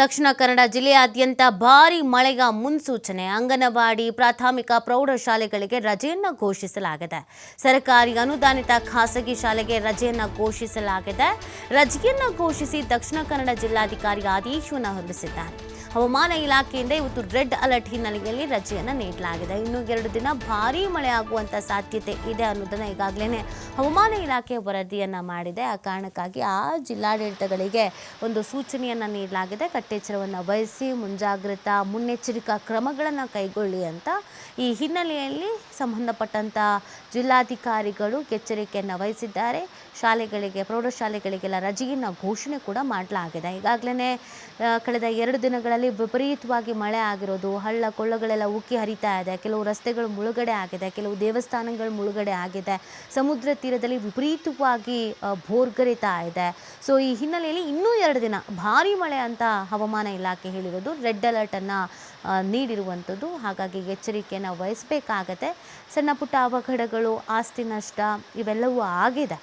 ದಕ್ಷಿಣ ಕನ್ನಡ ಜಿಲ್ಲೆಯಾದ್ಯಂತ ಭಾರೀ ಮಳೆಗ ಮುನ್ಸೂಚನೆ. ಅಂಗನವಾಡಿ ಪ್ರಾಥಮಿಕ ಪ್ರೌಢಶಾಲೆಗಳಿಗೆ ರಜೆಯನ್ನು ಘೋಷಿಸಲಾಗಿದೆ. ಸರ್ಕಾರಿ ಅನುದಾನಿತ ಖಾಸಗಿ ಶಾಲೆಗೆ ರಜೆಯನ್ನು ಘೋಷಿಸಲಾಗಿದೆ. ರಜೆಯನ್ನು ಘೋಷಿಸಿ ದಕ್ಷಿಣ ಕನ್ನಡ ಜಿಲ್ಲಾಧಿಕಾರಿ ಆದೇಶವನ್ನು ಹೊರಡಿಸಿದ್ದಾರೆ. ಹವಾಮಾನ ಇಲಾಖೆಯಿಂದ ಇವತ್ತು ರೆಡ್ ಅಲರ್ಟ್ ಹಿನ್ನೆಲೆಯಲ್ಲಿ ರಜೆಯನ್ನು ನೀಡಲಾಗಿದೆ. ಇನ್ನು ಎರಡು ದಿನ ಭಾರೀ ಮಳೆ ಆಗುವಂತ ಸಾಧ್ಯತೆ ಇದೆ ಅನ್ನೋದನ್ನು ಈಗಾಗಲೇ ಹವಾಮಾನ ಇಲಾಖೆ ವರದಿಯನ್ನು ಮಾಡಿದೆ. ಆ ಕಾರಣಕ್ಕಾಗಿ ಆ ಜಿಲ್ಲಾಡಳಿತಗಳಿಗೆ ಒಂದು ಸೂಚನೆಯನ್ನು ನೀಡಲಾಗಿದೆ. ಕಟ್ಟೆಚ್ಚರವನ್ನು ವಹಿಸಿ ಮುಂಜಾಗ್ರತಾ ಮುನ್ನೆಚ್ಚರಿಕಾ ಕ್ರಮಗಳನ್ನು ಕೈಗೊಳ್ಳಿ ಅಂತ ಈ ಹಿನ್ನೆಲೆಯಲ್ಲಿ ಸಂಬಂಧಪಟ್ಟಂಥ ಜಿಲ್ಲಾಧಿಕಾರಿಗಳು ಎಚ್ಚರಿಕೆಯನ್ನು ವಹಿಸಿದ್ದಾರೆ. ಶಾಲೆಗಳಿಗೆ, ಪ್ರೌಢಶಾಲೆಗಳಿಗೆಲ್ಲ ರಜೆಯನ್ನು ಘೋಷಣೆ ಕೂಡ ಮಾಡಲಾಗಿದೆ. ಈಗಾಗಲೇ ಕಳೆದ ಎರಡು ದಿನಗಳಲ್ಲಿ ವಿಪರೀತವಾಗಿ ಮಳೆ ಆಗಿರೋದು, ಹಳ್ಳ ಕೊಳ್ಳಗಳೆಲ್ಲ ಉಕ್ಕಿ ಹರಿತಾ ಇದೆ, ಕೆಲವು ರಸ್ತೆಗಳು ಮುಳುಗಡೆ ಆಗಿದೆ, ಕೆಲವು ದೇವಸ್ಥಾನಗಳು ಮುಳುಗಡೆ ಆಗಿದೆ, ಸಮುದ್ರ ತೀರದಲ್ಲಿ ವಿಪರೀತವಾಗಿ ಭೋರ್ಗರಿತಾ ಇದೆ. ಸೊ, ಈ ಹಿನ್ನೆಲೆಯಲ್ಲಿ ಇನ್ನೂ ಎರಡು ದಿನ ಭಾರಿ ಮಳೆ ಅಂತ ಹವಾಮಾನ ಇಲಾಖೆ ಹೇಳಿರೋದು. ರೆಡ್ ಅಲರ್ಟನ್ನು ನೀಡಿರುವಂಥದ್ದು. ಹಾಗಾಗಿ ಎಚ್ಚರಿಕೆಯನ್ನು ವಹಿಸಬೇಕಾಗತ್ತೆ. ಸಣ್ಣ ಪುಟ್ಟ ಅವಘಡಗಳು, ಆಸ್ತಿ ನಷ್ಟ ಇವೆಲ್ಲವೂ ಆಗಿದೆ.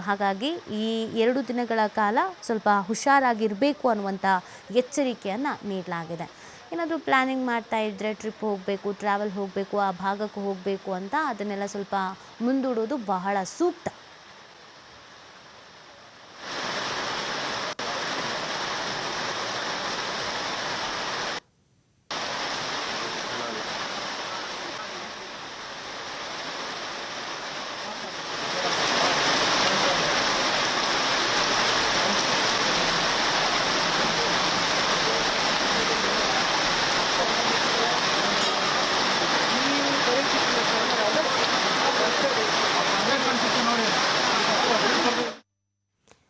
ಹಾಗಾಗಿ ಈ ಎರಡು ದಿನಗಳ ಕಾಲ ಸ್ವಲ್ಪ ಹುಷಾರಾಗಿರಬೇಕು ಅನ್ನುವಂಥ ಎಚ್ಚರಿಕೆಯನ್ನು ನೀಡಲಾಗಿದೆ. ಏನಾದರೂ ಪ್ಲ್ಯಾನಿಂಗ್ ಮಾಡ್ತಾ ಇದ್ದರೆ ಟ್ರಿಪ್ ಹೋಗಬೇಕು ಟ್ರಾವೆಲ್ ಹೋಗಬೇಕು, ಆ ಭಾಗಕ್ಕೆ ಹೋಗಬೇಕು ಅಂತ ಅದನ್ನೆಲ್ಲ ಸ್ವಲ್ಪ ಮುಂದೂಡೋದು ಬಹಳ ಸೂಕ್ತ.